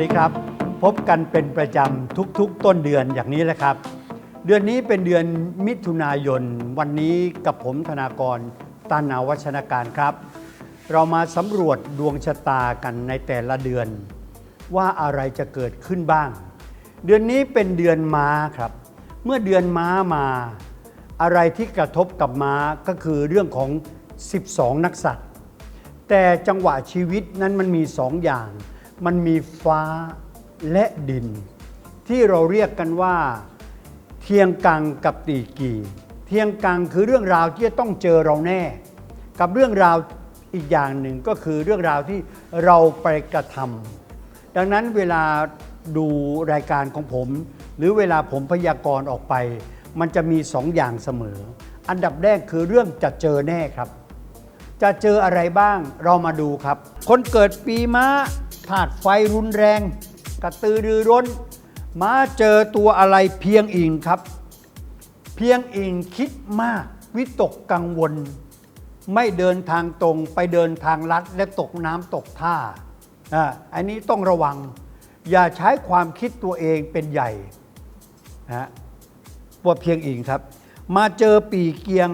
ดีครับ พบกันเป็นประจำทุกๆ ต้นเดือนอย่างนี้แหละครับ เดือนนี้เป็นเดือนมิถุนายน วันนี้กับผมธนากรตันาวัชนาการครับ เรามาสำรวจดวงชะตากันในแต่ละเดือน ว่าอะไรจะเกิดขึ้นบ้าง เดือนนี้เป็นเดือนม้าครับ เมื่อเดือนม้ามา อะไรที่กระทบกับม้าก็คือเรื่องของ 12 นักสัตว์แต่จังหวะชีวิตนั้นมันมีสองอย่าง มันมีฟ้าและดิน ที่เราเรียกกันว่า เทียงกังกับตีกี เทียงกังคือเรื่องราวที่จะต้องเจอเราแน่ กับเรื่องราวอีกอย่างหนึ่งก็คือเรื่องราวที่เราไปกระทำดังนั้นเวลาดูรายการของผม หรือเวลาผมพยากรณ์ออกไป มันจะมีสองอย่างเสมอ อันดับแรกคือเรื่องจะเจอแน่ครับ จะเจออะไรบ้างเรามาดูครับ คนเกิดปีม้าธาตุไฟรุนแรง กระตือรือร้น ม้าเจอตัวอะไรเพียงอิงครับ เพียงอิงคิดมาก วิตกกังวล ไม่เดินทางตรงไปเดินทางลัดและตกน้ำตกท่าอ่าอันนี้ต้องระวัง อย่าใช้ความคิดตัวเองเป็นใหญ่นะว่าเพียงอิงครับ มาเจอปีเกียง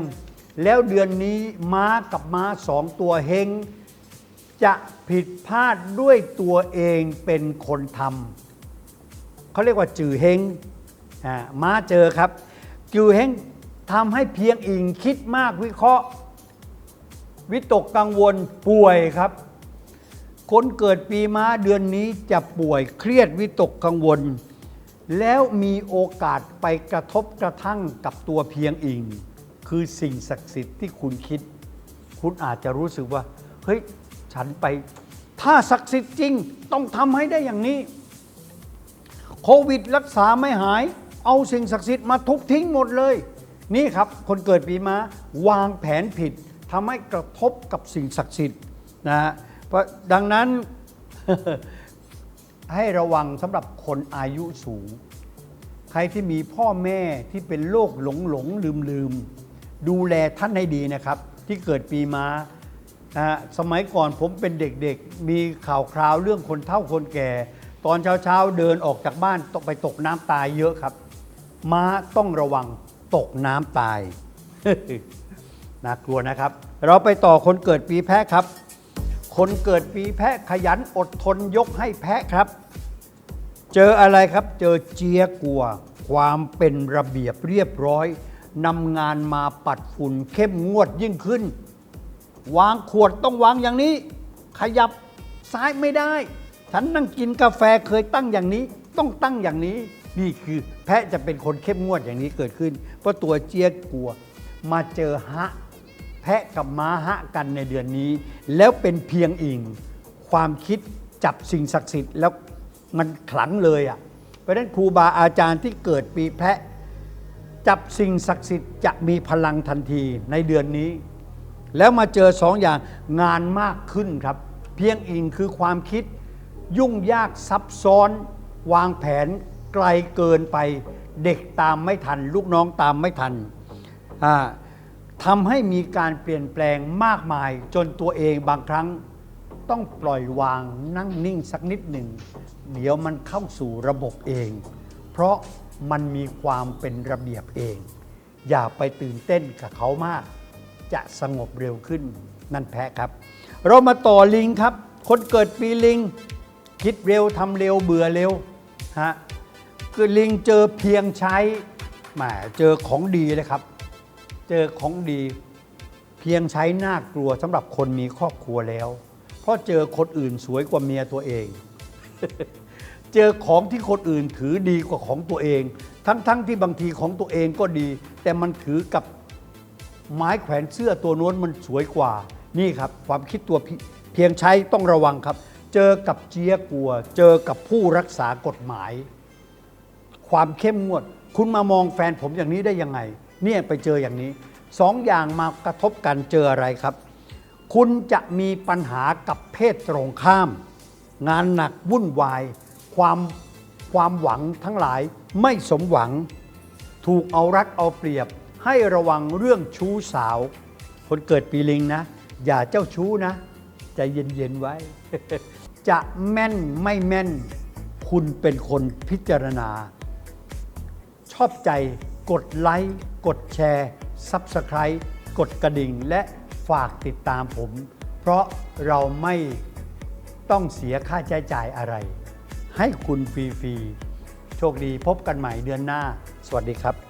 แล้วเดือนนี้ม้ากับม้าสองตัวเฮงจะผิดพลาดด้วยตัวเองเป็นคนทำเขาเรียกว่าจือเฮงม้าเจอครับ จือเฮงทำให้เพียงอิงคิดมากวิเคราะห์ วิตกกังวลป่วยครับ คนเกิดปีม้าเดือนนี้จะป่วยเครียดวิตกกังวล แล้วมีโอกาสไปกระทบกระทั่งกับตัวเพียงอิง คือสิ่งศักดิ์สิทธิ์ที่คุณคิด คุณอาจจะรู้สึกว่า เฮ้ย ฉันไป ถ้าศักดิ์สิทธิ์จริง ต้องทำให้ได้อย่างนี้ โควิดรักษาไม่หาย เอาสิ่งศักดิ์สิทธิ์มาทุบทิ้งหมดเลย นี่ครับ คนเกิดปีมาวางแผนผิดทำให้กระทบกับสิ่งศักดิ์สิทธิ์นะฮะเพราะดังนั้นให้ระวังสำหรับคนอายุสูง ใครที่มีพ่อแม่ที่เป็นโรคหลงหลงลืมลืม ดูแลท่านให้ดีนะครับ ที่เกิดปีม้านะฮะสมัยก่อนผมเป็นเด็กๆ มีข่าวคราวเรื่องคนเฒ่าคนแก่ ตอนเช้าๆ เดินออกจากบ้านตกไปตกน้ำตายเยอะครับ ม้าต้องระวังตกน้ำตาย น่ากลัวนะครับ เราไปต่อคนเกิดปีแพะครับ คนเกิดปีแพะขยันอดทนยกให้แพะครับ เจออะไรครับ เจอเจียกลัว ความเป็นระเบียบเรียบร้อย นำงานมาปัดฝุ่นเข้มงวดยิ่งขึ้น วางขวดต้องวางอย่างนี้ ขยับซ้ายไม่ได้ ฉันนั่งกินกาแฟเคยตั้งอย่างนี้ ต้องตั้งอย่างนี้ นี่คือแพะจะเป็นคนเข้มงวดอย่างนี้เกิดขึ้น เพราะตัวเจี๊ยกลัว มาเจอฮะ แพะกับม้าฮะกันในเดือนนี้ แล้วเป็นเพียงอิง ความคิดจับสิ่งศักดิ์สิทธิ์แล้วมันขลังเลยอะเพราะฉะนั้นครูบาอาจารย์ที่เกิดปีแพะ จับสิ่งศักดิ์สิทธิ์จะมีพลังทันทีในเดือนนี้ แล้วมาเจอสองอย่างงานมากขึ้นครับ เพียงอิงคือความคิด ยุ่งยากซับซ้อน วางแผนไกลเกินไป เด็กตามไม่ทัน ลูกน้องตามไม่ทันทำให้มีการเปลี่ยนแปลงมากมาย จนตัวเองบางครั้งต้องปล่อยวางนั่งนิ่งสักนิดหนึ่ง เดี๋ยวมันเข้าสู่ระบบเอง เพราะ มันมีความเป็นระเบียบเอง อย่าไปตื่นเต้นกับเขามาก จะสงบเร็วขึ้นนั่นแพ้ครับ เรามาต่อลิงครับ คนเกิดปีลิง คิดเร็วทำเร็วเบื่อเร็วฮะคือลิงเจอเพียงใช้แหมเจอของดีเลยครับ เจอของดีเพียงใช้น่ากลัวสำหรับคนมีครอบครัวแล้ว เพราะเจอคนอื่นสวยกว่าเมียตัวเอง เจอของที่คนอื่นถือดีกว่าของตัวเอง ทั้งๆทที่บางทีของตัวเองก็ดี แต่มันถือกับไม้แขวนเสื้อตัวโน้นมันสวยกว่า นี่ครับ ความคิดตัวเพียงใช้ต้องระวังครับ เจอกับเจียกลัว เจอกับผู้รักษากฎหมาย ความเข้มงวด คุณมามองแฟนผมอย่างนี้ได้ยังไง เนี่ยไปเจออย่างนี้สองอย่างมากระทบกันเจออะไรครับ คุณจะมีปัญหากับเพศตรงข้าม งานหนักวุ่นวาย ความความหวังทั้งหลายไม่สมหวัง ถูกเอารักเอาเปรียบ ให้ระวังเรื่องชู้สาว คนเกิดปีลิงนะ อย่าเจ้าชู้นะใจเย็นๆไว้ จะแม่นไม่แม่น คุณเป็นคนพิจารณา ชอบใจกดไลค์กดแชร์ซับสไคร b ์กดกระดิ่งและฝากติดตามผม เพราะเราไม่ต้องเสียค่าใช้จ่ายอะไร ให้คุณฟรีๆ โชคดีพบกันใหม่เดือนหน้า สวัสดีครับ